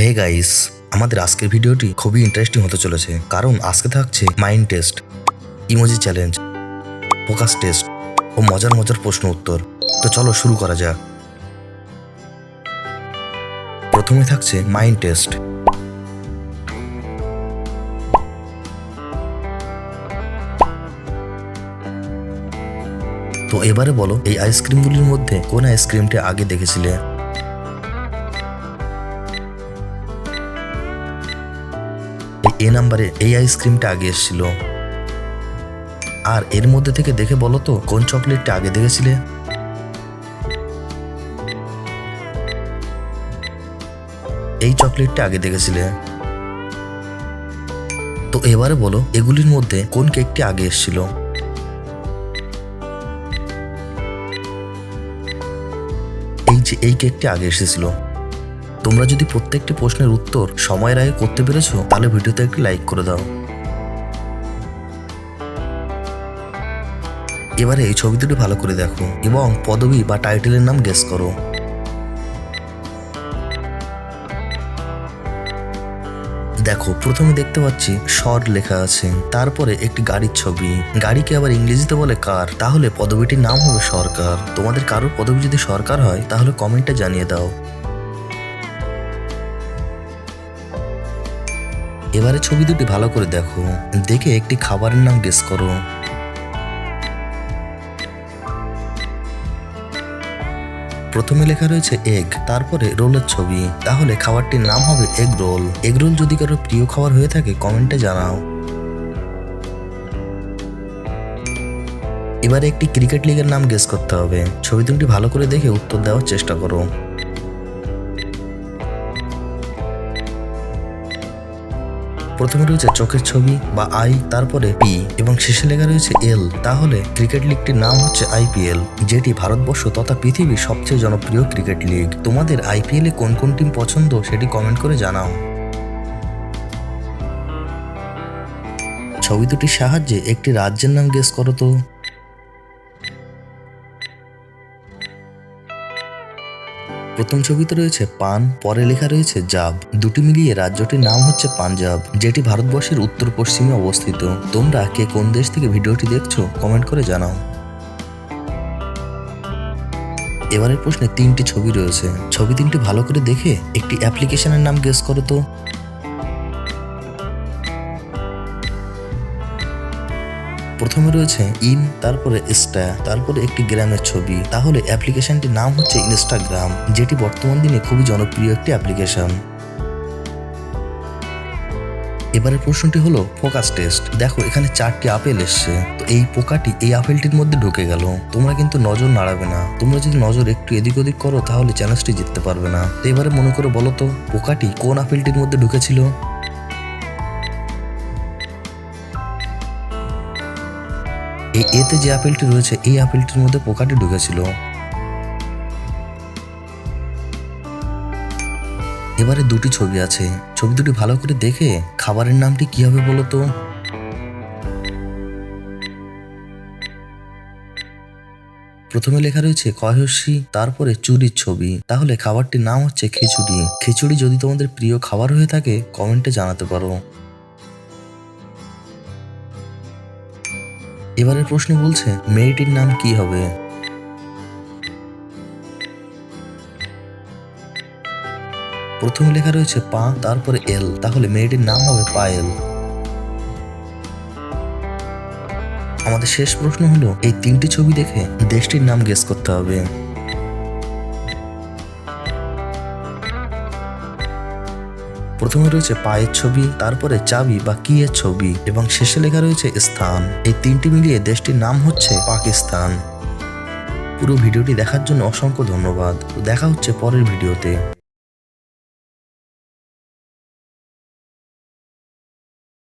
Hey guys আমাদের আজকের ভিডিওটি খুবই ইন্টারেস্টিং হতে চলেছে, কারণ আজকে থাকছে mind test emoji challenge focus test ও মজার মজার প্রশ্ন উত্তর। তো চলো শুরু করা যাক। প্রথমে থাকছে মাইন্ড টেস্ট তো এবারে বলো, এই আইসক্রিমগুলির মধ্যে কোন আইসক্রিমটি আগে দেখেছিলে? এ নাম্বারে এই আইসক্রিমটা আগে এসেছিল। আর এর মধ্যে থেকে দেখে বলো তো, কোন চকলেটটা আগে দেখেছিলে? এই চকলেটটা আগে দেখেছিলে। তো এবারে বলো, এগুলির মধ্যে কোন কেকটি আগে এসেছিল? এই যে, এই কেকটি আগে এসেছিল। তোমরা যদি প্রত্যেকটি প্রশ্নের উত্তর সময়ের আগে করতে পেরেছ, তাহলে ভিডিওতে একটি লাইক করে দাও। এবারে এই ছবি দুটি ভালো করে দেখো এবং পদবী বা টাইটেলের নাম গেস করো। দেখো, প্রথমে দেখতে পাচ্ছি শর্ট লেখা আছে, তারপরে একটি গাড়ির ছবি। গাড়িকে আবার ইংরেজিতে বলে কার তাহলে পদবীটির নাম হবে সরকার। তোমাদের কারোর পদবী যদি সরকার হয়, তাহলে কমেন্টে জানিয়ে দাও। এবারে ছবি দুটি ভালো করে দেখো। দেখে একটি খাবারের নাম গেস করো। প্রথমে লেখা রয়েছে এগ তারপরে রোলের ছবি। তাহলে খাবারটির নাম হবে এগ রোল এগ রোল যদি কারও প্রিয় খাবার হয়ে থাকে কমেন্টে জানাও। এবারে একটি ক্রিকেট লিগের নাম গেস করতে হবে। ছবি দুটি ভালো করে দেখে উত্তর দেওয়ার চেষ্টা করো। প্রথমে রয়েছে চোখের ছবি বা আই, তারপরে পি এবং শেষে লেখা রয়েছে এল। তাহলে ক্রিকেট লিগটির নাম হচ্ছে আইপিএল যেটি ভারতবর্ষ তথা পৃথিবীর সবচেয়ে জনপ্রিয় ক্রিকেট লিগ। তোমাদের আইপিএল কোন কোন টিম পছন্দ সেটি কমেন্ট করে জানাও। ছবি দুটির সাহায্যে একটি রাজ্যের নাম গেস করো তো। প্রথম ছবিতে রয়েছে পান, পরে লেখা রয়েছে জাব। দুটি মিলিয়ে রাজ্যটির নাম হচ্ছে পাঞ্জাব, যেটি ভারতবর্ষের উত্তর পশ্চিমে অবস্থিত। তোমরা কে কোন দেশ থেকে ভিডিওটি দেখছ, কমেন্ট করে জানাও। এবারের প্রশ্নে তিনটি ছবি রয়েছে। ছবি তিনটি ভালো করে দেখে একটি অ্যাপ্লিকেশনের নাম গেস করো তো। প্রথমে রয়েছে ইন, তারপরে স্টা তারপরে একটি গ্রামের ছবি। তাহলে অ্যাপ্লিকেশনটির নাম হচ্ছে ইনস্টাগ্রাম, যেটি বর্তমান দিনে খুবই জনপ্রিয় একটি অ্যাপ্লিকেশন। এবারের প্রশ্নটি হলো, ফোকাস টেস্ট। দেখো, এখানে চারটি আপেল এসছে। তো এই পোকাটি এই আপেলটির মধ্যে ঢুকে গেল। তোমরা কিন্তু নজর নাড়াবে না। তোমরা যদি নজর একটু এদিক ওদিক করো, তাহলে চ্যালেঞ্জটি জিততে পারবে না। তো এবারে মনে করে বলো তো, পোকাটি কোন আপেলটির মধ্যে ঢুকেছিল? এই এতে যে আপেলটি রয়েছে, এই আপেলটির মধ্যে পোকাটি ঢুকেছিল। এবারে দুটি ছবি আছে। ছবি দুটি ভালো করে দেখে খাবারের নামটি কি হবে বলো তো? প্রথমে লেখা রয়েছে কয়সী তারপরে চুরির ছবি তাহলে খাবারটির নাম হচ্ছে খিচুড়ি। খিচুড়ি যদি তোমাদের প্রিয় খাবার হয়ে থাকে, কমেন্টে জানাতে পারো। এবারের প্রশ্ন বলছে, মেয়েটির নাম কি হবে? প্রথমে লেখা রয়েছে পা, তারপরে এল। তাহলে মেয়েটির নাম হবে পায়েল আমাদের শেষ প্রশ্ন হলো, এই তিনটি ছবি দেখে দেশটির নাম গেস করতে হবে। প্রথমে রয়েছে পায়ের ছবি, তারপরে চাবি বা কি এর ছবি এবং শেষে লেখা রয়েছে স্থান। এই তিনটি মিলিয়ে দেশটির নাম হচ্ছে পাকিস্তান। পুরো ভিডিওটি দেখার জন্য অসংখ্য ধন্যবাদ। দেখা হচ্ছে পরের ভিডিওতে।